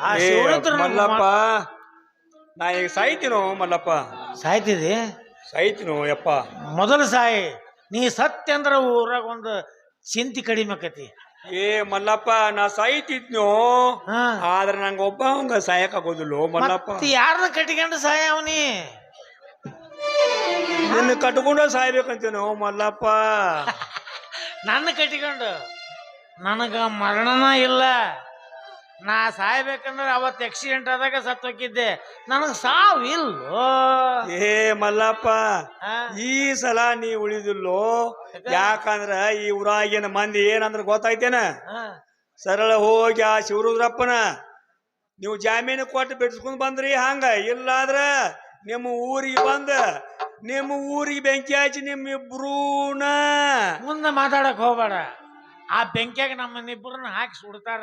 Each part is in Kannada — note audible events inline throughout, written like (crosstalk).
ಆ ಏ, ಶಿವರುದ್ರ ಮಲ್ಲಪ್ಪ ನಾ ಈಗ ಸಾಯ್ತೀನೋ ಮಲ್ಲಪ್ಪ? ಸಾಯ್ತಿದಿ? ಸಾಯ್ತೀನೋ ಯಪ್ಪ? ಮೊದಲು ಸಾಯಿ. ನೀ ಸತ್ಯ ಅಂದ್ರ ಊರಾಗ ಒಂದು ಚಿಂತೆ ಕಡಿಮೆ ಆಕತಿ. ಏ ಮಲ್ಲಪ್ಪ ನಾ ಸಾಯ್ತಿದ್ನೋ? ಹಾ. ಆದ್ರೆ ನಂಗೆ ಒಬ್ಬ ಅವಂಗ ಸಾಯಕ್ ಆಗೋದಿಲ್ಲ ಮಲ್ಲಪ್ಪ? ಮತ್ತೆ ಯಾರನ್ನ ಕಟ್ಕೊಂಡು ಸಾಯ ಅವನಿ ನಿನ್ನ ಕಟ್ಕೊಂಡ ಸಾಯ್ಬೇಕಂತೇನೋ ಮಲ್ಲಪ್ಪ? (laughs) ನನ್ನ ಕಟ್ಕೊಂಡು ನನಗ ಮರಣನ ಇಲ್ಲ. ನಾ ಸಾಯ್ಬೇಕಂದ್ರೆ ಅವತ್ತು ಆಕ್ಸಿಡೆಂಟ್ ಆದಾಗ ಸತ್ತೋಗಿದ್ದೆ ನನಗೆ ಸಾವಿಲ್ಲೋ ಏ ಮಲ್ಲಪ್ಪ ಈ ಸಲ ನೀ ಉಳಿದಿಲ್ಲೋ? ಯಾಕಂದ್ರ ಈ ಊರಾಗಿನ ಮಂದಿ ಏನಂದ್ರ ಗೊತ್ತಾಯ್ತೇನ? ಸರಳ ಹೋಗಿ ಆ ಶಿವರುದ್ರಪ್ಪನ ನೀವು ಜಾಮೀನು ಕೊಟ್ಟು ಬಿಡಿಸ್ಕೊಂಡ್ ಬಂದ್ರಿ ಹಂಗ? ಇಲ್ಲಾದ್ರ ನಿಮ್ಮ ಊರಿಗೆ ಬಂದ ನಿಮ್ಮ ಊರಿಗೆ ಬೆಂಕಿ ಹಚ್ಚಿ ನಿಮ್ಮಿಬ್ರೂನ ಮುಂದೆ ಮಾತಾಡಕ್ ಹೋಗ್ಬೇಡ. ಆ ಬೆಂಕಿಯಾಗ ನಮ್ಮನ್ನಿಬ್ಬರನ್ನ ಹಾಕಿ ಸುಡ್ತಾರ.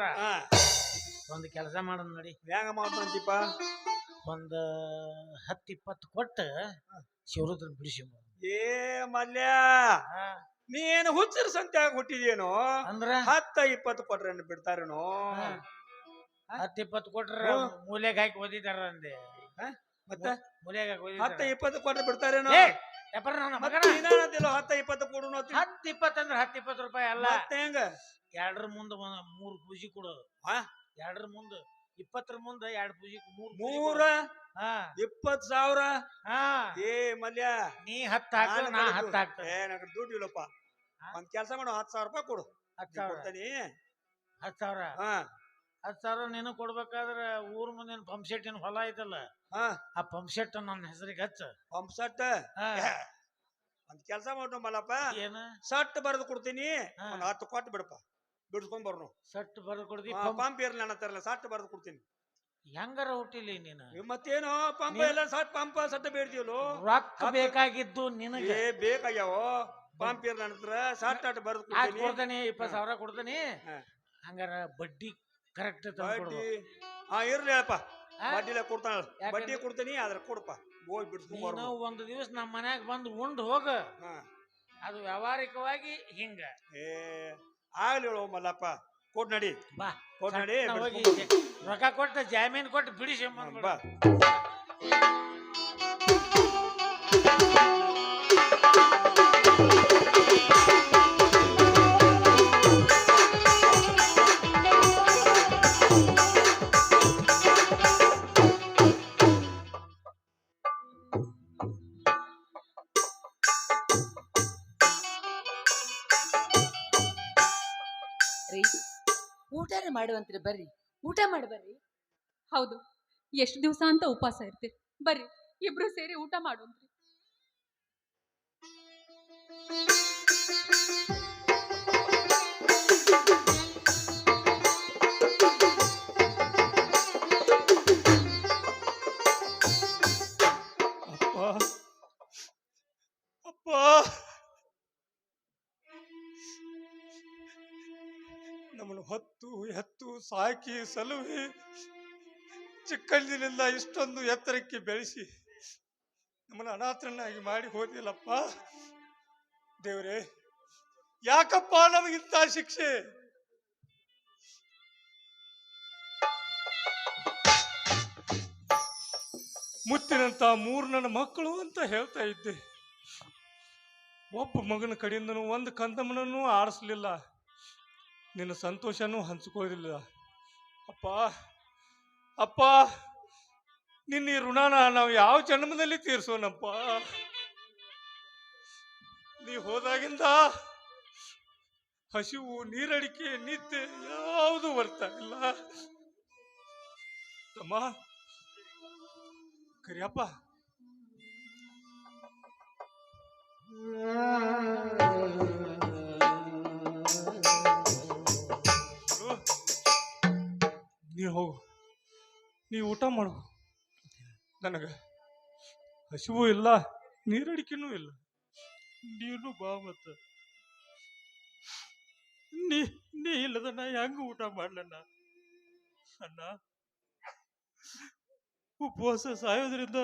ಒಂದು ಕೆಲಸ ಮಾಡೋಣ ನೋಡಿ. ಹೆಂಗ ಮಾಡ್ತಂತಿಪ್ಪ ಒಂದು ಹತ್ತು ಇಪ್ಪತ್ತು ಕೊಟ್ಟು ಶಿವರುದ್ರ ಬಿಡಿಸಿ ಏ ಮಲ್ಯ ನೀ ಏನು ಹುಚ್ಚರ ಸಂತ್ಯಾಗ ಹುಟ್ಟಿದೇನು ಅಂದ್ರ? ಹತ್ತ ಇಪ್ಪತ್ತು ಕೊಟ್ರೆ ಬಿಡ್ತಾರೇನು? ಹತ್ತು ಇಪ್ಪತ್ತು ಕೊಟ್ರ. ಮೂಲೆಗೆ ಹಾಕಿ ಓದಿದಾರ ಅಂದೆ. ಮತ್ತೆ? ಮೂಲೆಗೆ ಹಾಕಿ ಹತ್ತ ಹತ್ತು ಇಪ್ಪತ್ತು ಕೊಟ್ರೆ ಬಿಡ್ತಾರೇನೋ? ಹತ್ತ ಇಪ್ಪತ್ತು ಕೊಡು. ಹತ್ತು ಇಪ್ಪತ್ತು ಅಂದ್ರೆ ಹತ್ತು ಇಪ್ಪತ್ತು ರೂಪಾಯಿ ಅಲ್ಲ. ಹೆಂಗ? ಎರಡರ ಮುಂದೆ ಮೂರು ಪೂಜಿ ಕೊಡು? ಎರಡರ ಮುಂದೆ ಇಪ್ಪತ್ತರ ಮುಂದ ಎರಡು ಪೂಜಿ ಮೂರು ಮೂರ? ಹಾ. ಇಪ್ಪತ್ ಸಾವಿರ? ಹಾ. ಏ ಮಲ್ಯ. ನೀ ಹತ್ತ ಹಾಕು ನಾ ಹತ್ತ ದುಡ್ಡು- ಏ ಇಲ್ಲಪ್ಪ? ಒಂದ್ ಕೆಲಸ ಮಾಡು ಹತ್ತು ಸಾವಿರ ರೂಪಾಯಿ ಕೊಡು. ಹತ್ತು ಸಾವಿರ. ಕೊಡ್ತಾನಿ. ಹತ್ತು ಸಾವಿರ? ಹಾ. ಹತ್ತು ಸಾವಿರ ನೀನು ಕೊಡ್ಬೇಕಾದ್ರ ಊರ್ ಮುಂದಿನ ಪಂಪ್ ಸೆಟ್ಟಿನ ಹೊಲ ಐತಲ್ಲ? ಹಾ. ಆ ಪಂಪ್ ಸೆಟ್ ನನ್ನ ಹೆಸರಿಗೆ ಹಚ್ಚ. Pump set. ಒಂದ್ ಕೆಲಸ ಮಾಡು ಮಲ್ಲಪ್ಪ. ಏನ? ಸಟ್ ಬರೆದು ಕೊಡ್ತೀನಿ. ಒಂದ್ ಹತ್ತು ಕೊಟ್ಟು ಬಿಡಪ್ಪ. ಬಿಡಿಸ್ಕೊಂಡ್ ಬರ್ನು ಸಟ್ ಬರ್ದು ಕೊಡ್ದಿ ಪಂಪ್. ಇರ್ಲಿ ನನ್ನ ತರಲ್ಲ ಸಟ್ ಬರ್ದು ಕೊಡ್ತೀನಿ. ಹೆಂಗಾರ ಹುಟ್ಟಿಲಿ ನೀನು? ಮತ್ತೇನೋ? ಪಂಪ್ ಎಲ್ಲ ಸಟ್ ಪಂಪ ಸಟ್ ಬೇಡ್ತೀವಲ್ಲೋ ರೊಕ್ಕ ಬೇಕಾಗಿದ್ದು ನಿನಗೆ. ಬೇಕಾಗ್ಯಾವ? ಪಂಪ್ ಇರ್ಲಿ ಸಟ್ ಅಟ್ ಬರ್ದು ಕೊಡ್ತೀನಿ. ಇಪ್ಪತ್ತು ಸಾವಿರ ಕೊಡ್ತೇನೆ. ಹಂಗಾರ ಬಡ್ಡಿ ಕರೆಕ್ಟ್ ಬಡ್ಡಿ. ಹಾ ಇರ್ಲಿ ಹೇಳಪ್ಪ? ಬಡ್ಡಿಲೆ ಕೊಡ್ತಾನ ಬಡ್ಡಿ ಕೊಡ್ತೀನಿ ಆದ್ರೆ ಕೊಡಪ್ಪ. ಹೋಗಿ ಬಿಡ್ಸ್ಕೊಂಡು ಒಂದು ದಿವಸ ನಮ್ಮ ಮನ್ಯಾಗ ಬಂದು ಉಂಡು ಹೋಗ. ಅದು ವ್ಯಾವಹಾರಿಕವಾಗಿ ಹಿಂಗ. ಏ ಆಗ್ಲಿ ಹೇಳು ಮಲ್ಲಪ್ಪ. ಕೊಡ್ ನಡಿ. ಬಾ. ಕೊಡ್ ನಡಿ. ಹೋಗಿ ರೊಕ್ಕ ಕೊಟ್ಟು ಜಾಮೀನ್ ಕೊಟ್ಟು ಬಿಡಿಸಿ. ಬಾ. ಮಾಡುವಂತ್ರಿ ಬರ್ರಿ. ಊಟ ಮಾಡಿ ಬರ್ರಿ. ಹೌದು. ಎಷ್ಟು ದಿವಸ ಅಂತ ಉಪವಾಸ ಇರ್ತೀರಿ. ಬರ್ರಿ. ಇಬ್ರು ಸೇರಿ ಊಟ ಮಾಡುವಂತ್ರಿ ಅಪ್ಪ. ಅಪ್ಪ. ಸಾಕಿ ಸಲುಹಿ ಚಿಕ್ಕಂದಿನಿಂದ ಇಷ್ಟೊಂದು ಎತ್ತರಕ್ಕೆ ಬೆಳೆಸಿ ನಮ್ಮನ್ನು ಅನಾಥರನ್ನಾಗಿ ಮಾಡಿ ಹೋದಿಲ್ಲಪ್ಪ. ದೇವರೇ, ಯಾಕಪ್ಪ ನಮಗಿಂತ ಶಿಕ್ಷೆ? ಮುತ್ತಿನಂತ ಮೂರು ನನ್ನ ಮಕ್ಕಳು ಅಂತ ಹೇಳ್ತಾ ಇದ್ದೆ. ಒಬ್ಬ ಮಗನ ಕಡೆಯಿಂದನೂ ಒಂದು ಕಂದಮ್ಮನೂ ಆಡಿಸ್ಲಿಲ್ಲ ನಿನ್ನ ಸಂತೋಷನೂ ಹಂಚ್ಕೋದಿಲ್ಲ ಅಪ್ಪ ಅಪ್ಪ, ನಿನ್ನ ಈ ಋಣನ ನಾವು ಯಾವ ಜನ್ಮದಲ್ಲಿ ತೀರ್ಸೋನಪ್ಪ ನೀ ಹೋದಾಗಿಂದ ಹಸಿವು, ನೀರಡಿಕೆ, ನಿದ್ದೆ ಯಾವುದು ಬರ್ತಾ ಇಲ್ಲ. ತಮ್ಮ, ಕರಿಯಪ್ಪ. ನೀ ಹೋಗು. ನೀ ಊಟ ಮಾಡು. ನನಗೆ ಹಸಿವು ಇಲ್ಲ, ನೀರಡಿಕೆನೂ ಇಲ್ಲ. ನೀನು ಬಾ ಮತ್ತ. ನೀ ನೀ ಇಲ್ಲದ ನಾ ಹೆಂಗ ಊಟ ಮಾಡ್ಲಣ್ಣ? ಅಣ್ಣ, ಉಪವಾಸ ಸಾಯೋದ್ರಿಂದ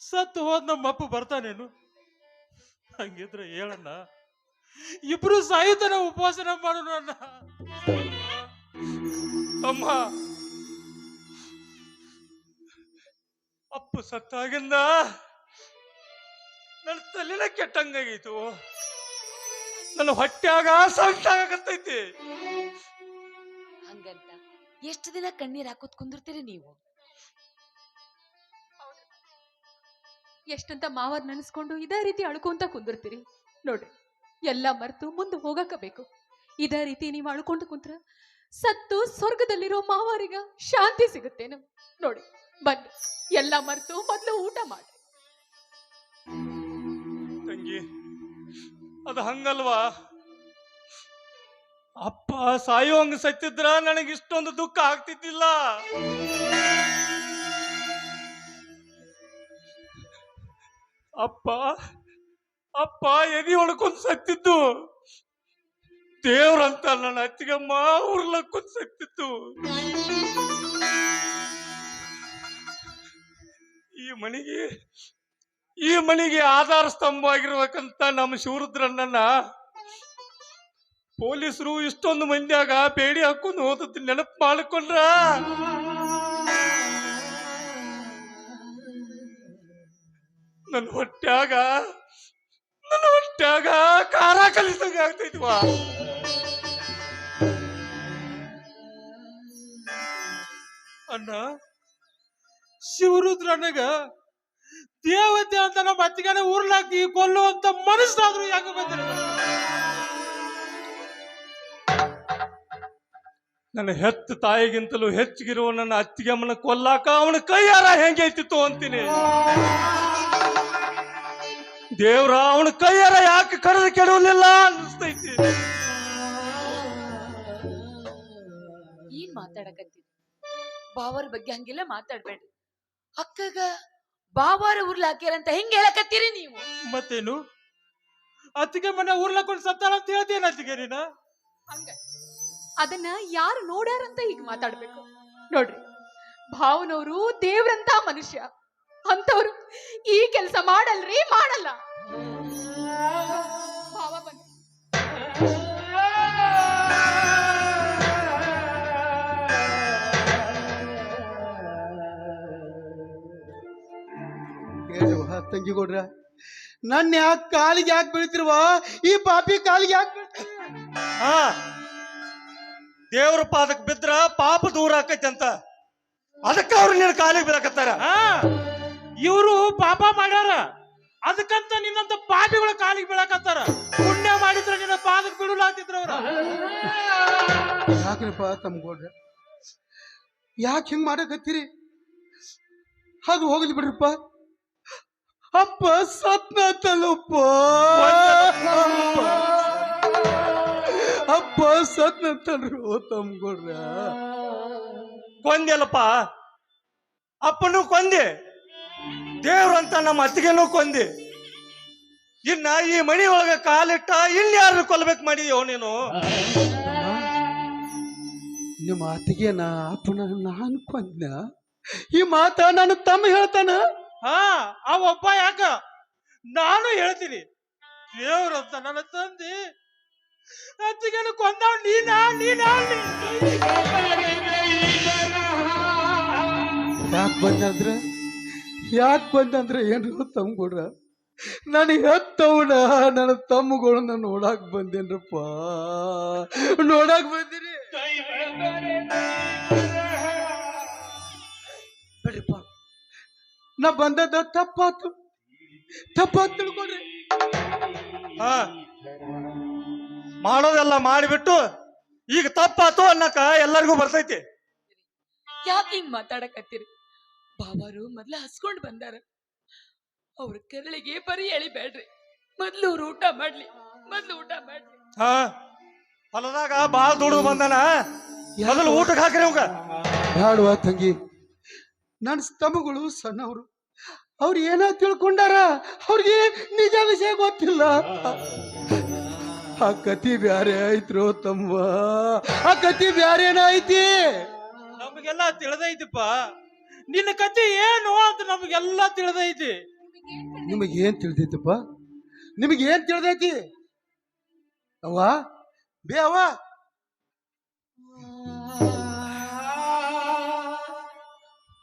ಸತ್ತು ಹೋದ್ ನಮ್ಮಪ್ಪ ಬರ್ತಾನೇನು? ಹಂಗಿದ್ರೆ ಹೇಳಣ್ಣ, ಇಬ್ರು ಸಾಯುತ್ತಾನೆ ಉಪವಾಸನ ಮಾಡೋಣ ಅಣ್ಣ. ಅಮ್ಮ ಅಪ್ಪು ಸತ್ತಾಗಿಂದ ನನ್ನ ತಲೆನ ಕೆಟ್ಟಂಗಾಗಿತ್ತು ನನ್ನ ಹೊಟ್ಟೆಯಾಗ ಸಂತಾಗತ್ತೈತಿ ಹಂಗಂತ ಎಷ್ಟು ದಿನ ಕಣ್ಣೀರ್ ಹಾಕೋತ್ ಕುಂದಿರ್ತೀರಿ ನೀವು? ಎಷ್ಟಂತ ಮಾವರ್ ನೆನೆಸ್ಕೊಂಡು ಇದೇ ರೀತಿ ಅಳ್ಕೊಂತ ಕುಂದಿರ್ತೀರಿ. ನೋಡ್ರಿ ಎಲ್ಲ ಮರೆತು ಮುಂದೆ ಹೋಗಬೇಕು ಇದೇ ರೀತಿ ನೀವು ಅಳ್ಕೊಂಡು ಕುಂತ್ರ ಸತ್ತು ಸ್ವರ್ಗದಲ್ಲಿರೋ ಮಾವಾರಿಗ ಶಾಂತಿ ಸಿಗುತ್ತೇನು ನೋಡಿ, ಬನ್ನಿ, ಎಲ್ಲ ಮರೆತು ಮೊದಲು ಊಟ ಮಾಡಿ. ತಂಗಿ, ಅದು ಹಂಗಲ್ವಾ? ಅಪ್ಪ ಸಾಯೋ ಹಂಗ ಸತ್ತಿದ್ರ ನನಗೆ ಇಷ್ಟೊಂದು ದುಃಖ ಆಗ್ತಿದ್ದಿಲ್ಲ. ಅಪ್ಪ ಅಪ್ಪ ಎದಿ ಹೊಡ್ಕೊಂಡ್ ಸತ್ತಿದ್ದು. ದೇವ್ರಂತ ನನ್ನ ಅತ್ತಿಗೆಮ್ಮ ಉರ್ಲಕ್ಕೊಂಡ್ ಸತ್ತಿತ್ತು ಈ ಮನೆಗೆ ಈ ಮನೆಗೆ ಆಧಾರ ಸ್ತಂಭ ಆಗಿರ್ಬೇಕಂತ ನಮ್ಮ ಶಿವರುದ್ರಣ್ಣನ ಪೊಲೀಸರು ಇಷ್ಟೊಂದು ಮಂದಿಯಾಗ ಬೇಡಿ ಹಾಕೊಂಡು ಹೋದದ್ದು ನೆನಪು ಮಾಡಿಕೊಂಡ್ರ? ನನ್ನ ಹೊಟ್ಟ್ಯಾಗ ನನ್ನ ಹೊಟ್ಯಾಗ ಖಾರ ಕಲಿಸಂಗೆ ಆಗ್ತೈತಿ ವಾ. ಅಣ್ಣ, ಶಿವರುದ್ರನಗ ದೇವತೆ ಅಂತ ನಮ್ಮ ಅತ್ತಿಗೆನ ಊರ್ಲಾಕಿ ಕೊಲ್ಲುವಂತ ಮನಸ್ಸಾದ್ರೂ ಯಾಕೆ ಬಂದಿರ ನನ್ನ ಹೆತ್ತ ತಾಯಿಗಿಂತಲೂ ಹೆಚ್ಚಿಗಿರುವ ನನ್ನ ಅತ್ತಿಗೆಮ್ಮನ ಕೊಲ್ಲಾಕ ಅವನ ಕೈಯಾರ ಹೆಂಗೈತಿತ್ತು ಅಂತೀನಿ. ದೇವ್ರ ಅವನ ಕೈಯಾರ ಯಾಕೆ ಕರೆದು ಕೆಡುವಲಿಲ್ಲ ಅನ್ನಿಸ್ತೈತಿ. ಏನ್ ಮಾತಾಡಕತ್ತಿ? ಬಾವರ ಬಗ್ಗೆ ಹಂಗೆಲ್ಲ ಮಾತಾಡ್ಬೇಡ್ರಿ. ಅಕ್ಕಗ ಬಾವಾರ ಉರ್ಲ್ ಹಾಕ್ಯಾರಂತ ಹೆಂಗ್ ಹೇಳಕತ್ತೀರಿ ನೀವು? ಮತ್ತೇನು? ಅತ್ತಿಗೆ ಮನೆ ಊರ್ಲಾಕೊಂಡು ಸತ್ತಾಳ ಅಂತ ಹೇಳ್ತೇನೆ ಅತ್ತಿಗೆ ನೀನ? ಹಂಗ. ಅದನ್ನ ಯಾರು ನೋಡ್ಯಾರಂತ ಈಗ ಮಾತಾಡ್ಬೇಕು. ನೋಡ್ರಿ ಭಾವನವರು ದೇವ್ರಂತ ಮನುಷ್ಯ. ಅಂತವ್ರು ಈ ಕೆಲಸ ಮಾಡಲ್ರಿ ಮಾಡಲ್ಲ. ತಂಗಿ ಕೊಡ್ರ ನನ್ನ ಯಾಕೆ ಕಾಲಿಗೆ ಯಾಕೆ ಬೀಳ್ತಿರುವ? ಈ ಪಾಪಿ ಕಾಲಿಗೆ ಯಾಕೆ ಬೀಳ್ತಿರುವ? ಹಾ ದೇವ್ರ ಪಾದಕ್ ಬಿದ್ರ ಪಾಪ ದೂರ ಆಕೈತಿ ಅಂತ. ಅದಕ್ಕ ಅವ್ರು ನಿನ್ನ ಕಾಲಿಗೆ ಬೀಳಕತ್ತಾರ. ಹಾ ಇವರು ಪಾಪ ಮಾಡ್ಯಾರ. ಅದಕ್ಕಂತ ನಿನ್ನಂತ ಪಾಪಿಗಳ ಕಾಲಿಗೆ ಬೀಳಕತ್ತಾರ. ಪುಣ್ಯ ಮಾಡಿದ್ರ ನಿನ್ನ ಪಾದಕ್ಕೆ ಬಿಡಲಾಗ್ತಿದ್ರ ಅವ್ರ. ಯಾಕ್ರಪ್ಪ ತಮ್ಮ ಕೊಡ್ರ ಯಾಕೆ ಹಿಂಗ್ ಮಾಡಕತ್ತೀರಿ? ಅದು ಹೋಗ್ಲಿ ಬಿಡ್ರಪ್ಪ. ಅಪ್ಪ ಸತ್ನ ತಲುಪ. ಅಪ್ಪ ಸತ್ನ ತಲ್ರು ತಮ್ಮ ಕೊಡ್ರ ಕೊಂದ್ಯಲ್ಲಪ್ಪ ಅಪ್ಪನೂ ಕೊಂದೆ. ದೇವ್ರಂತ ನಮ್ಮ ಅತ್ತಿಗೆನೂ ಕೊಂದಿ. ಇನ್ನ ಈ ಮಣಿ ಒಳಗ ಕಾಲಿಟ್ಟ ಇನ್ಯಾರನ್ನ ಕೊಲ್ಬೇಕು ಮಾಡಿದ್ಯೋ ನೀನು? ನಿಮ್ಮ ಅತ್ತಿಗೆ ನಾ ಅಪ್ಪನ ನಾನು ಕೊಂದ್ನ. ಈ ಮಾತ ನನ್ನ ತಮ್ಮ ಹೇಳ್ತಾನ? ಹಾ ಆ ಒಬ್ಬ ಯಾಕ? ನಾನು ಹೇಳ್ತೀನಿ. ದೇವ್ರಂತ ನನ್ನ ತಂದಿ. ಅತ್ತಿಗೆನು ಕೊಂದವ್ ನೀನಾ? ನೀನಾ? ಯಾಕೆ ಬಂದಂದ್ರ ಯಾಕೆ ಬಂದಂದ್ರೆ ಏನ್ರಿ ತಮ್ಮ ಕೊಡ್ರ ನನಗೆ ಹೆತ್ತವನ ನನ್ನ ತಮ್ಮಗಳನ್ನ ನೋಡಾಕ್ ಬಂದೇನ್ರಪ್ಪ. ನೋಡಾಕ್ ಬಂದಿರಿ ಬಿಡಿಪ್ಪ ನಾ ಬಂದದ ತಪ್ಪಾತು. ತಪ್ಪಾತ್ ತಿಳ್ಕೊಡ್ರಿ ಹಾ. ಮಾಡೋದೆಲ್ಲ ಮಾಡಿಬಿಟ್ಟು ಈಗ ತಪ್ಪಾತು ಅನ್ನಕ ಎಲ್ಲರಿಗೂ ಬರ್ತೈತಿ. ಯಾಕೆ ಹಿಂಗ್ ಮಾತಾಡಕತ್ತೀರಿ? ಬಾವಾರು ಮೊದ್ಲು ಹಸ್ಕೊಂಡು ಬಂದಾರ. ಅವ್ರ ಕರಳಿಗೆ ಬರೀ ಎಳಿಬೇಡ್ರಿ. ಮೊದ್ಲು ಅವ್ರು ಊಟ ಮಾಡ್ಲಿ. ಮೊದ್ಲು ಊಟ ಮಾಡ್ಲಿ. ಹಾ ಹೊಲದಾಗ ಬಾಳ ದುಡಿದು ಬಂದನ. ಮೊದಲು ಊಟಕ್ಕೆ ಹಾಕ್ರಿ ಅವಂಗ ಬೇಡವ ತಂಗಿ? ನನ್ನ ಸ್ತಂಭಗಳು ಸಣ್ಣವರು. ಅವ್ರು ಏನ ತಿಳ್ಕೊಂಡಾರ? ಅವ್ರಿಗೆ ನಿಜ ವಿಷಯ ಗೊತ್ತಿಲ್ಲ. ಆ ಕತಿ ಬ್ಯಾರೆ ಐತ್ರೋ ತಮ್ಮ? ಆ ಕತಿ ಬ್ಯಾರೇನ ಐತಿ? ನಮಗೆಲ್ಲ ತಿಳಿದೈತಿಪ್ಪ. ನಿನ್ನ ಕತೆ ಏನು ಅಂತ ನಮಗೆಲ್ಲ ತಿಳಿದೈತಿ. ನಿಮಗೆ ಏನ್ ತಿಳಿದೈತಪ್ಪ? ನಿಮಗೆ ಏನ್ ತಿಳಿದೈತಿ? ಅವ್ವ, ಬೇ ಅವ್ವ.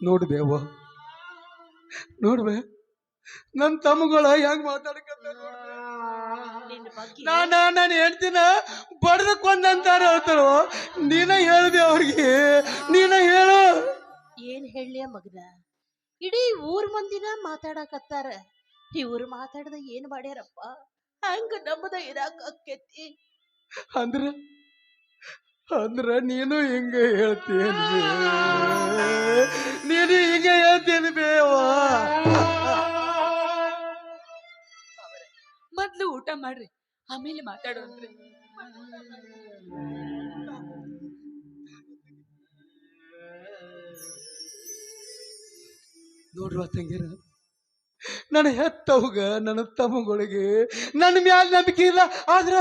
ನೋಡು ಬೇ ನನ್ನ ನನ್ ತಮ್ಮಗಳ ಹೆಂಗ್ ಬಗ್ಗೆ ನಾನ ನಾನು ಹೇಳ್ತೀನ ಬಡ್ದಕ್ಕೊಂದಂತಾರ ಹೇಳ್ತಾರೋ ನೀನ ಹೇಳ್ದೆ ಅವ್ರಿಗೆ, ನೀನ ಹೇಳು. ಏನ್ ಹೇಳ್ಯ ಮಗನ? ಇಡೀ ಊರ್ ಮಂದಿನ ಮಾತಾಡಕತ್ತಾರ. ಇವ್ರು ಮಾತಾಡದ ಏನ್ ಮಾಡ್ಯಾರಪ್ಪ? ಹಂಗ ನಮ್ಮದ ಇರಾಕ ಆಕ್ಕೇತಿ ಅಂದ್ರ ಅಂದ್ರ ನೀನು ಹಿಂಗ ಹೇಳ್ತೀನಿ ನೀನು ಹಿಂಗ ಹೇಳ್ತೀನಿ ಬೇವಾ ಮೊದ್ಲು ಊಟ ಮಾಡ್ರಿ ಆಮೇಲೆ ಮಾತಾಡೋನ್ರಿ ನೋಡ್ರುವ ತಂಗಿರ ನನ್ನ ಹೆತ್ತವ್ಗ ನನ್ನ ತಮ್ಮಗಳಿಗೆ ನನ್ನ ಮ್ಯಾಲ ನಂಬಿಕೆ ಇಲ್ಲ ಆದ್ರ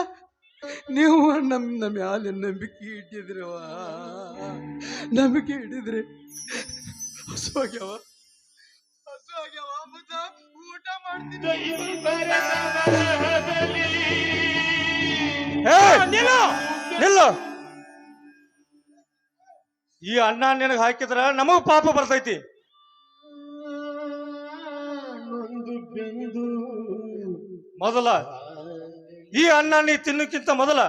ನೀವು ನಮ್ಮ ನಮ್ಮ ಮ್ಯಾಲ ನಂಬಿಕೆ ಇಟ್ಟಿದ್ರವ ನಂಬಿಕೆ ಇಟ್ಟಿದ್ರಿ. ಹಸು ಆಗ್ಯಾವ. ಹಸು ಆಗ್ಯಾವ. ಮತ್ತ ಊಟ ಮಾಡ್ತೀನಿ. ಏ, ನಿಲ್ಲು ನಿಲ್ಲು. ಈ ಅಣ್ಣ ನಿನಗೆ ಹಾಕಿದ್ರ ನಮಗ್ ಪಾಪ ಬರ್ತೈತಿ. ಮೊದಲ, ಈ ಅನ್ನ ನೀ ತಿನ್ನಕ್ಕಿಂತ ಮೊದಲ,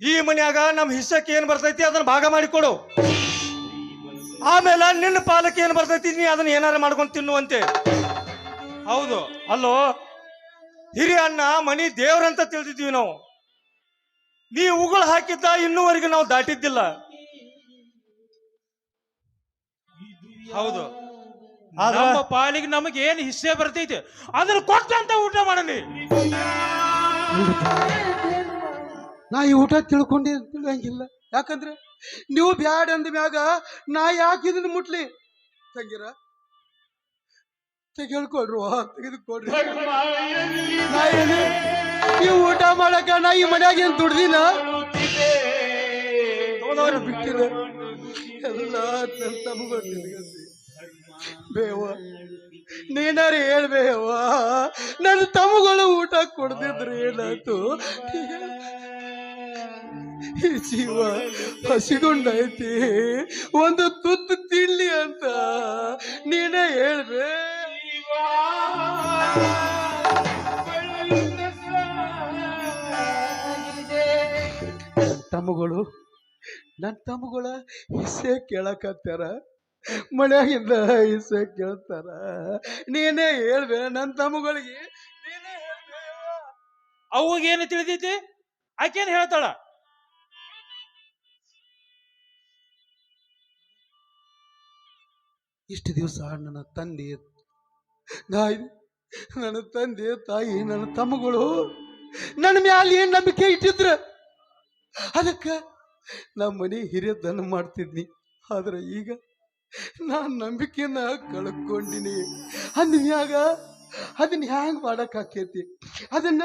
ಈ ಮನ್ಯಾಗ ನಮ್ ಹಿಸ್ಸಕ್ಕೆ ಏನ್ ಬರ್ತೈತಿ ಅದನ್ನ ಭಾಗ ಮಾಡಿಕೊಡು ಆಮೇಲೆ ನಿನ್ನ ಪಾಲಕ್ಕೆ ಏನ್ ಬರ್ತೈತಿ ನೀ ಅದನ್ನ ಏನಾರ ಮಾಡ್ಕೊಂಡು ತಿನ್ನುವಂತೆ. ಹೌದು, ಅಲ್ಲೋ, ಹಿರಿಯ ಅಣ್ಣ, ಮನಿ ದೇವ್ರಂತ ತಿಳಿದಿದ್ವಿ ನಾವು. ನೀ ಉಗುಳು ಹಾಕಿದ್ದ ಇನ್ನೂವರೆಗೂ ನಾವು ದಾಟಿದ್ದಿಲ್ಲ. ಹೌದು. ಆದ್ರ ನಮ್ಮ ಪಾಲಿಗೆ ನಮಗೆ ಏನ್ ಹಿಸ್ಸೆ ಬರ್ತೈತಿ ಅದನ್ನ ಕೊಟ್ಟಂತ ಊಟ ಮಾಡಲಿ. ನಾ ಈ ಊಟ ತಿಳ್ಕೊಂಡೆ ತಿಳಿಯಂಗಿಲ್ಲ ಯಾಕಂದ್ರೆ ನೀವು ಬ್ಯಾಡ ಅಂದ ಮ್ಯಾಗ ನಾ ಯಾಕೆ ಇದನ್ನ ಮುಟ್ಲಿ? ತಂಗಿರ ತೆಗೆಳ್ಕೊಡ್ರು ತೆಗೆದುಕೊಡ್ರಿ. ನಾ ಏನು? ನೀವು ಊಟ ಮಾಡಕ ನಾ ಈ ಮನ್ಯಾಗ ಏನ್ ದುಡ್ದಿನ? ಬಿಟ್ಟಿರ ಎಲ್ಲ ನನ್ನ. ಬೇವ. ನೀನಾರ ಹೇಳ್ಬೇವ. ನನ್ನ ತಮ್ಮಗಳು ಊಟ ಕೊಡ್ದಿದ್ರು ಏನಾಯ್ತು? ಜೀವ ಹಸಿಗೊಂಡೈತಿ. ಒಂದು ತುತ್ತು ತಿನ್ಲಿ ಅಂತ ನೀನೇ ಹೇಳ್ಬೇ. ತಮ್ಮಗಳು ನನ್ನ ತಮ್ಮಗಳ ಹಿಸ್ಸೆ ಕೇಳಕತ್ತಾರ ಮನ್ಯಾಗಿಂದ ಇಸೆ ಕೇಳ್ತಾರ. ನೀನೇ ಹೇಳ್ಬೇ ನನ್ನ ತಮ್ಮಗಳಿಗೆ ನೀನೇ ಅವಾಗ ಏನು ತಿಳಿದೈತಿ? ಆಕೇನ್ ಹೇಳ್ತಾಳ? ಇಷ್ಟು ದಿವಸ ನನ್ನ ತಂದೆ ನಾಯಿ ನನ್ನ ತಂದೆ ತಾಯಿ ನನ್ನ ತಮ್ಮಗಳು ನನ್ನ ಮ್ಯಾಲ ಏನ್ ನಂಬಿಕೆ ಇಟ್ಟಿದ್ರ? ಅದಕ್ಕ ನಮ್ಮ ಮನೆ ಹಿರಿಯದನ್ನು ಮಾಡ್ತಿದ್ನಿ. ಆದ್ರೆ ಈಗ ನಾನ್ ನಂಬಿಕೆನ ಕಳ್ಕೊಂಡಿನಿ. ಅಂದ್ಮ್ಯಾಗ ಅದನ್ನ ಹ್ಯಾಂಗ್ ಮಾಡಕ್ ಆಕೇತಿ? ಅದನ್ನ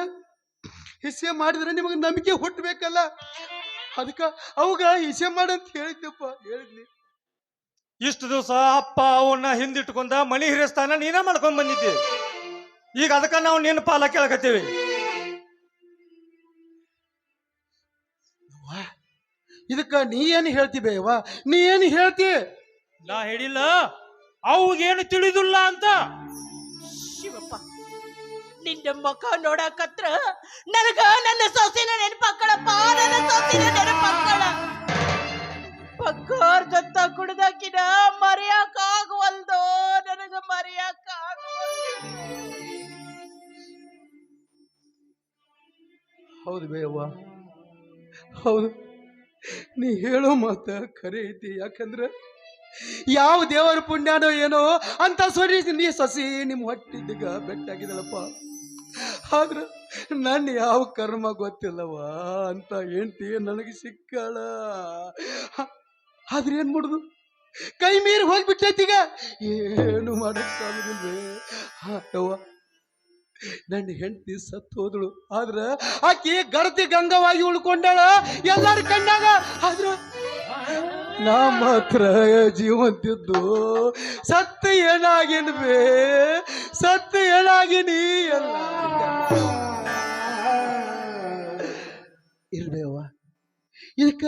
ಹಿಸೆ ಮಾಡಿದ್ರೆ ನಿಮಗೆ ನಂಬಿಕೆ ಹುಟ್ಟಬೇಕಲ್ಲ ಅದಕ್ಕ ಅವಾಗ ಹಿಸೆ ಮಾಡಂತ ಹೇಳಿದ್ದಪ್ಪ ಹೇಳಿದ್ನಿ. ಇಷ್ಟು ದಿವಸ ಅಪ್ಪ ಅವನ್ನ ಹಿಂದಿಟ್ಕೊಂಡ ಮಣಿ ಹಿರಿಯ ಸ್ಥಾನ ನೀನೇ ಮಾಡ್ಕೊಂಡ್ ಬಂದಿದ್ದೆ. ಈಗ ಅದಕ್ಕ ನಾವು ನಿನ್ನ ಪಾಲ ಕೇಳಕತ್ತೀವಿ. ಇದಕ್ಕ ನೀ ಏನು ಹೇಳ್ತಿ ಬೇವ ನೀ ಏನು ಹೇಳ್ತಿ? ನಾ ಹೇಳಿಲ್ಲ. ಅವಾಗೇನು ತಿಳಿದಿಲ್ಲ ಅಂತ. ಶಿವಪ್ಪ ನಿನ್ನ ಮುಖ ನೋಡಕತ್ರ ನನಗ ನನ್ನ ಸೊಸಿನ ನೆನಪಕ್ಕಳಪ್ಪ ನನ್ನ ಸೊಸಿನ ನೆನಪಕ್ಕಳ. ಪಕ್ಕಾರ್ ಜೊತ್ತ ಕುಡಿದಾಕಿನ ಮರೆಯಕ್ ಆಗವಲ್ದೋ ನನಗ ಮರೆಯಕ್ ಹೌದು ಬೇವ ಹೌದು. ನೀ ಹೇಳೋ ಮಾತ ಖರೆ ಐತಿ ಯಾಕಂದ್ರ ಯಾವ ದೇವರ ಪುಣ್ಯನೋ ಏನೋ ಅಂತ ಸರಿ ನೀ ಸಸಿ ನಿಮ್ಮ ಹೊಟ್ಟಿದ್ದಾಗ ಬೆಟ್ಟಾಗಿದಳಪ್ಪ. ಆದ್ರ ನನ್ನ ಯಾವ ಕರ್ಮ ಗೊತ್ತಿಲ್ಲವ ಅಂತ ಹೆಂಡತಿ ನನಗೆ ಸಿಕ್ಕಳ. ಆದ್ರೆ ಏನ್ ಮಾಡುದು? ಕೈ ಮೀರಿ ಹೋಗ್ಬಿಟ್ಟೈತೀಗ? ಏನು ಮಾಡಕ್ಕಾಗುದಿಲ್ವೇ? ಹಾ ಯವ್ವ ನನ್ನ ಹೆಂಡತಿ ಸತ್ತು ಹೋದಳು ಆದ್ರ ಆಕಿ ಗರ್ತಿ ಗಂಗವಾಗಿ ಉಳ್ಕೊಂಡಾಳ ಎಲ್ಲಾರು ಕಂಡಾಗ ಆದ್ರ ನಾ ಮಾತ್ರ ಜೀವಂತಿದ್ದು. ಸತ್ತ ಏನಾಗಿನ್ ಬೇ ಸತ್ತ ಏನಾಗಿನಿ ಎಲ್ಲ ಇರ್ಬೇವ ಇದಕ್ಕ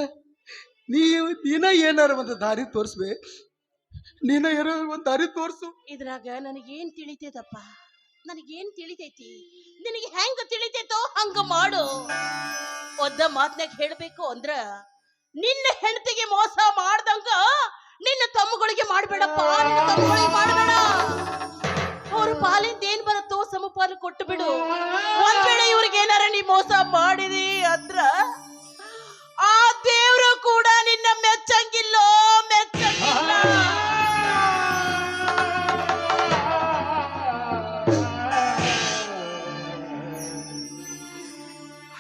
ನೀವು ದಿನ ಏನಾರ ಒಂದು ದಾರಿ ತೋರಿಸ್ಬೇ ನೀನ ಏನಾರ ಒಂದು ದಾರಿ ತೋರಿಸು. ಇದ್ರಾಗ ನನಗೇನ್ ತಿಳಿತೈತಪ್ಪ? ನನಗೇನ್ ತಿಳಿತೈತಿ? ನಿನಗೆ ಹೆಂಗ ತಿಳಿತೈತೋ ಹಂಗ ಮಾಡು. ಒದ್ದ ಮಾತ್ನಾಗ ಹೇಳ್ಬೇಕು ಅಂದ್ರ ನಿನ್ನ ಹೆಂಡತಿಗೆ ಮೋಸ ಮಾಡ್ದಂಗ ನಿನ್ನ ತಮ್ಮಗಳಿಗೆ ಮಾಡಬೇಡಪ್ಪ, ನಿನ್ನ ತಮ್ಮಗಳಿಗೆ ಮಾಡಬೇಡ. ಅವ್ರ ಪಾಲಿಂದ ಏನ್ ಬರುತ್ತೋ ಸಮಪಾಲು ಕೊಟ್ಟು ಬಿಡು. ಒಂದ್ ವೇಳೆ ಇವ್ರಿಗೆ ಏನಾರ ನೀ ಮೋಸ ಮಾಡಿದಿ ಅಂದ್ರ ಆ ದೇವ್ರು ಕೂಡ ನಿನ್ನ ಮೆಚ್ಚಂಗಿಲ್ಲೋ. ಮೆಚ್ಚಂಗಿಲ್ಲ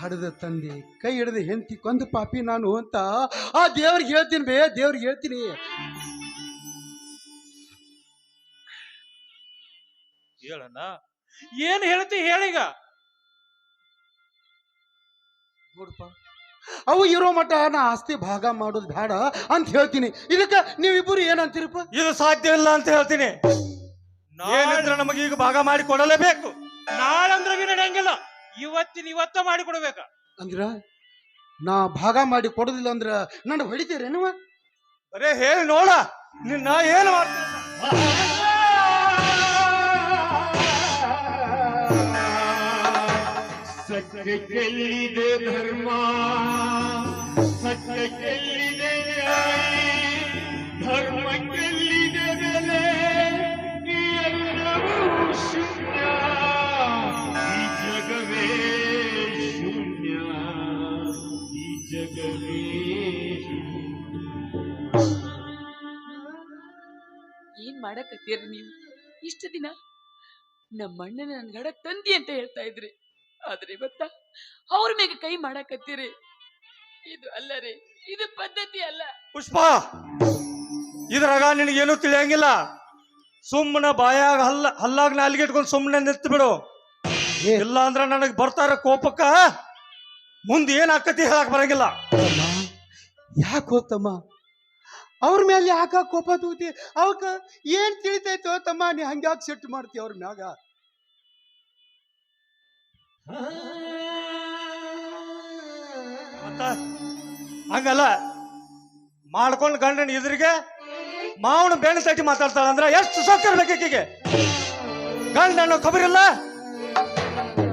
ಹಡದ ತಂದೆ ಕೈ ಹಿಡಿದ ಹೆಂಡತಿ ಕೊಂದು ಪಾಪಿ ನಾನು ಅಂತ ಆ ದೇವ್ರಿಗೆ ಹೇಳ್ತೀನಿ ಬೇ ದೇವ್ರಿಗೆ ಹೇಳ್ತೀನಿ. ಹೇಳಣ್ಣ ಏನ್ ಹೇಳ್ತಿ ಹೇಳೀಗ ನೋಡಪ್ಪ ಅವು ಇರೋ ಮಟ್ಟ ನಾ ಆಸ್ತಿ ಭಾಗ ಮಾಡೋದು ಬೇಡ ಅಂತ ಹೇಳ್ತೀನಿ. ಇದಕ್ಕೆ ನೀವಿಬ್ಬರು ಏನಂತೀರಪ್ಪ? ಇದು ಸಾಧ್ಯ ಇಲ್ಲ ಅಂತ ಹೇಳ್ತೀನಿ. ಏನಿದ್ರೆ ನಮಗೆ ಈಗ ಭಾಗ ಮಾಡಿ ಕೊಡಲೇಬೇಕು. ನಾಳಂದ್ರ ಬಿ ನಡೆಯಂಗಿಲ್ಲ ಇವತ್ತಿನ ಇವತ್ತ ಮಾಡಿ ಕೊಡ್ಬೇಕ. ಅಂದ್ರ ನಾ ಭಾಗ ಮಾಡಿ ಕೊಡೋದಿಲ್ಲ ಅಂದ್ರ ನನ್ನ ಹೊಡಿತೀರೇನವ? ಬರೇ ಹೇಳಿ ನೋಡ ನಿನ್ನ ಏನು ಮಾಡ್ತೀನಿ? ಸತ್ಯ ಗೆಲ್ಲಿದೆ ಧರ್ಮ ಸತ್ಯ ಗೆಲ್ಲಿದೆ ನ್ಯಾಯ. ಮಾಡಕತ್ತೀರಿ ನೀವು? ಇಷ್ಟು ದಿನ ನಮ್ಮ ನನ್ನ ನನ್ ಗಡ ತಂದಿ ಅಂತ ಹೇಳ್ತಾ ಇದ್ರಿ. ಆದ್ರೆ ಇವತ್ತ ಅವ್ರ ಮೇಲೆ ಕೈ ಮಾಡಾಕತ್ತೀರಿ. ಇದು ಅಲ್ಲ ರೀ ಇದು ಪದ್ಧತಿ ಅಲ್ಲ. ಪುಷ್ಪ ಇದ್ರಾಗ ನಿನಗೇನು ತಿಳಿಯಂಗಿಲ್ಲ. ಸುಮ್ಮನ ಬಾಯಾಗ ಹಲ್ಲ ಹಲ್ಲಾಗ ನಾಲಿಗೆ ಇಟ್ಕೊಂಡು ಸುಮ್ಮನೆ ನಿಂತು ಬಿಡು. ಏ. ಇಲ್ಲ ಅಂದ್ರೆ ನನಗೆ ಬರ್ತಾರ ಕೋಪಕ್ಕ. ಮುಂದೆ ಏನ್ ಆಕತಿ ಹೇಳಕ್ ಬರಂಗಿಲ್ಲ. ಯಾಕೆ ಹೋತಮ್ಮ ಅವ್ರ ಮೇಲೆ ಯಾಕ ಕೋಪ ತೂತಿ? ಅವಕ್ಕ ಏನ್ ತಿಳಿತೈತೋ ತಮ್ಮ, ನೀ ಹಂಗ್ಯಾಕ್ ಸೆಟ್ ಮಾಡ್ತಿ ಅವ್ರ ಮ್ಯಾಗ? ಹಂಗಲ್ಲ. ಮಾಡ್ಕೊಂಡ್ ಗಂಡನ ಎದುರಿಗೆ ಮಾವನ ಬೆಣ್ಣೆ ತಟ್ಟಿ ಮಾತಾಡ್ತಾಳ ಅಂದ್ರೆ ಎಷ್ಟು ಸೊಕ್ಕಿರ್ಬೇಕು ಬೇಕಿಗೆ ಗಂಡ ಅನ್ನೋ ಇಲ್ಲ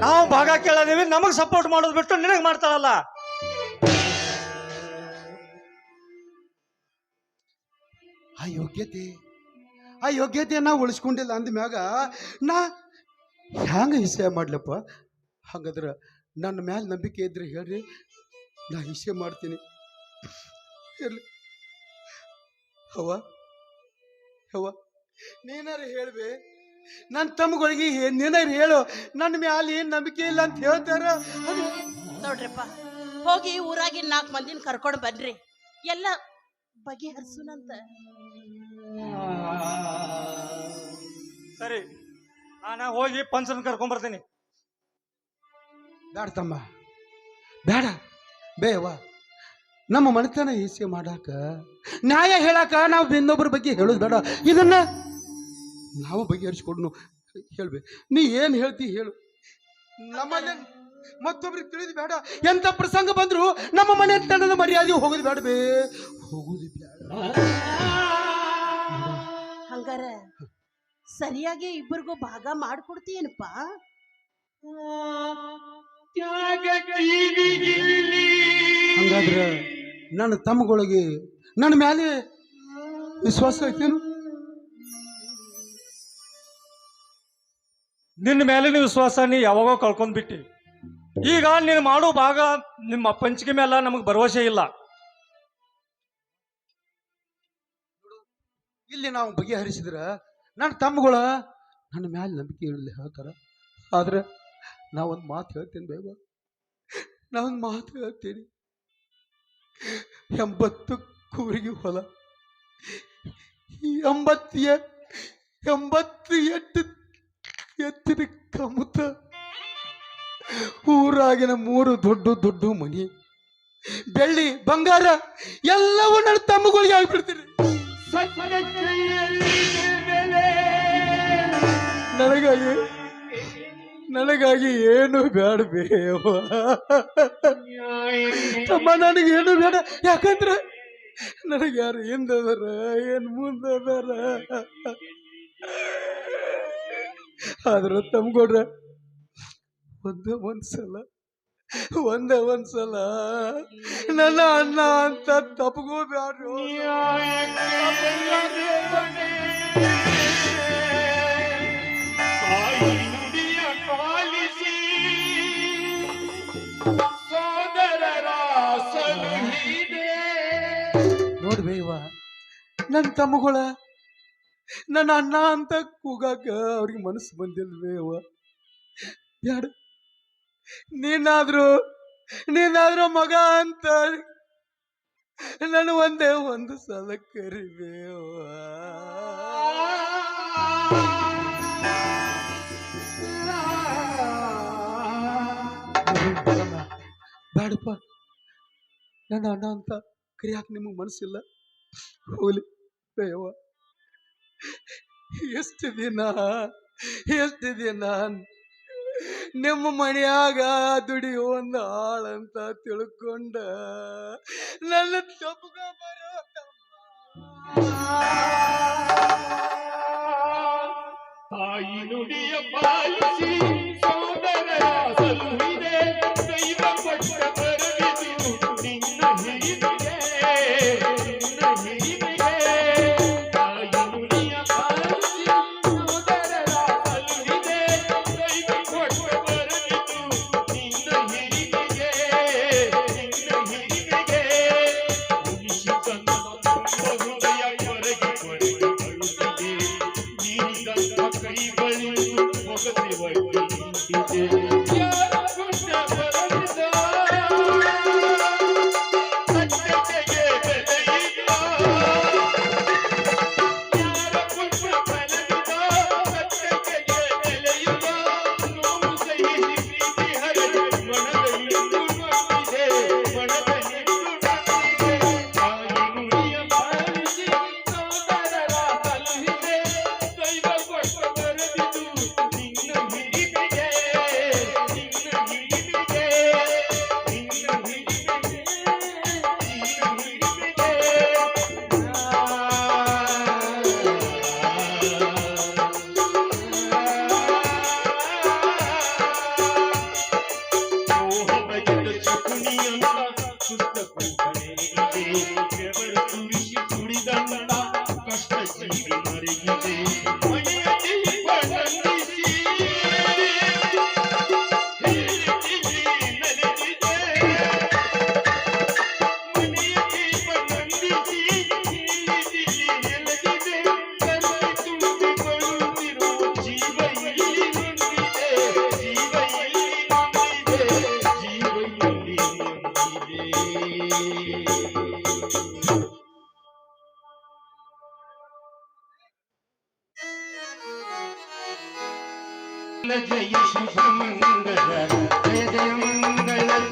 ನಾವು ಭಾಗ ಕೇಳಿದೀವಿ, ನಮಗ್ ಸಪೋರ್ಟ್ ಮಾಡೋದು ಬಿಟ್ಟು ನಿನಗ್ ಮಾಡ್ತಾಳಲ್ಲ. ಆ ಯೋಗ್ಯತೆ ಆ ಯೋಗ್ಯತೆ ನಾ ಉಳಿಸ್ಕೊಂಡಿಲ್ಲ ಅಂದ ಮ್ಯಾಗ ನಾ ಹ್ಯಾಂಗ ಹಿಸೆ ಮಾಡ್ಲಪ್ಪ? ಹಾಗಾದ್ರೆ ನನ್ನ ಮ್ಯಾಲೆ ನಂಬಿಕೆ ಇದ್ರೆ ಹೇಳ್ರಿ, ನಾ ಹಿಸೆ ಮಾಡ್ತೀನಿ. ಇರಲಿ. ಅವ್ವ ಅವ್ವ, ನೀನಾರು ಹೇಳ್ಬಿ ನನ್ನ ತಮ್ಮಗಳಿಗೆ ನೀನಾರು ಹೇಳು ನನ್ನ ಮ್ಯಾಲೆ ಏನು ನಂಬಿಕೆ ಇಲ್ಲ ಅಂತ ಹೇಳ್ತಾರ? ನೋಡ್ರಪ್ಪ, ಹೋಗಿ ಊರಾಗಿನ ನಾಲ್ಕು ಮಂದಿನ ಕರ್ಕೊಂಡು ಬನ್ರಿ. ಎಲ್ಲ ಬಗೆಹರಿಸುನಂತ ಸರಿ. ನಾನು ಹೋಗಿ ಪಂಚನ್ ಕರ್ಕೊಂಡ್ಬರ್ತೀನಿ ಬೇಡ ತಮ್ಮ. ಬೇಡ ಬೇವಾ ನಮ್ಮ ಮನೆತನ ಈಸಿ ಮಾಡಾಕ, ನ್ಯಾಯ ಹೇಳಾಕ ನಾವು ಇನ್ನೊಬ್ಬರ ಬಗ್ಗೆ ಹೇಳೋದು ಬೇಡ. ಇದನ್ನ ನಾವು ಬಗೆಹರಿಸ್ಕೊಡ್ನು. ಹೇಳ್ಬೇ ನೀ ಏನು ಹೇಳ್ತಿ ಹೇಳು. ನಮ್ಮನೆ ಮತ್ತೊಬ್ರಿಗೆ ತಿಳಿದು ಬೇಡ. ಎಂತ ಪ್ರಸಂಗ ಬಂದ್ರು ನಮ್ಮ ಮನೆ ಮನೆತನದ ಮರ್ಯಾದೆ ಹೋಗೋದು ಬೇಡ ಬೇ. ಹೋಗೋದು ಬೇಡ. ಹಂಗಾರ ಸರಿಯಾಗಿ ಇಬ್ಬರಿಗೂ ಭಾಗ ಮಾಡ್ಕೊಡ್ತೀಯನಪ್ಪ? ಹಂಗಾದ್ರೆ ನನ್ನ ತಮ್ಮಗಳಿಗೆ ನನ್ನ ಮ್ಯಾಲೆ ವಿಶ್ವಾಸ ಐತೇನು? ನಿನ್ನ ಮೇಲಿನ ವಿಶ್ವಾಸ ನೀ ಯಾವಾಗೋ ಕಳ್ಕೊಂಡ್ಬಿಟ್ಟಿ. ಈಗ ನೀನು ಮಾಡೋ ಭಾಗ ನಿಮ್ಮ ಪಂಚಿಗೆ ಮೇಲೆ ನಮಗೆ ಭರವಸೆ ಇಲ್ಲ. ಇಲ್ಲಿ ನಾವು ಬಗೆಹರಿಸಿದ್ರ ನನ್ನ ತಮ್ಮಗಳ ನನ್ನ ಮ್ಯಾಲೆ ನಂಬಿಕೆ ಇರಲಿ ಹೇಳ್ತಾರ. ಆದ್ರೆ ನಾವೊಂದು ಮಾತು ಹೇಳ್ತೀನಿ ಬೇಗ. ನಾ ಒಂದು ಮಾತು ಹೇಳ್ತೀನಿ. ಎಂಬತ್ತು ಕೂರಿಗೆ ಹೊಲ. ಎಂಬತ್ತು ಎಂಬತ್ತು ಎಟ್ಟು ಎತ್ತಿನ ಕಮುತ. ಊರಾಗಿನ ಮೂರು ದೊಡ್ಡ ದೊಡ್ಡ ಮನಿ. ಬೆಳ್ಳಿ, ಬಂಗಾರ ಎಲ್ಲವೂ ನನ್ನ ತಮ್ಮಗಳಿಗೆ ಬೆಲೆ ನನಗಾಗಿ ನನಗಾಗಿ ಏನು ಬೇಡ ತಮ್ಮ ತಮ್ಮ ಏನು ಬೇಡ ಯಾಕಂದ್ರೆ ನನಗೆ ಯಾರು ಹಿಂದದಾರ, ಏನು ಮುಂದದಾರ. ಆದ್ರೆ ತಮ್ಗೊಡ್ರ ಒಂದೇ ಒಂದ್ಸಲ ಒಂದವನ್ ಸಲ ನನ್ನ ಅನ್ನ ಅಂತ ತಪ್ಪಗೋಬ್ಯಾಡ್ರು ನೋಡ್ಬೇ ಇವ ನನ್ನ ತಮ್ಮಗಳ ನನ್ನ ಅಣ್ಣ ಅಂತ ಕೂಗಾಕ ಅವ್ರಿಗೆ ಮನಸ್ಸು ಬಂದಿಲ್ವೇ ಇವ ಬ್ಯಾಡ ನೀನಾದ್ರೂ ನೀನಾದ್ರೂ ಮಗ ಅಂತ ನಾನು ಒಂದೇ ಒಂದು ಸಲ ಕರಿಬೇವ. ಬೇಡಪ್ಪ ನನ್ನ ಅಣ್ಣ ಅಂತ ಕರಿಯಾಕೆ ನಿಮಗೆ ಮನಸ್ಸಿಲ್ಲ? ಹೋಲಿ, ಬೇವ. ಎಷ್ಟು ದಿನ ಎಷ್ಟು ದಿನ ನಿಮ್ಮ ಮನೆಯಾಗ ದುಡಿಯೋ ಒಂದು ಆಳಂತ ತಿಳ್ಕೊಂಡ ನನ್ನ ತಪ್ಪಗ ಬರೋ ತಾಯಿ ನುಡಿಯ ಪಾಲಿಸಿ ಸೋದರ ಸಲುವಿದೆ जय श्री मंगल जय जय मंगल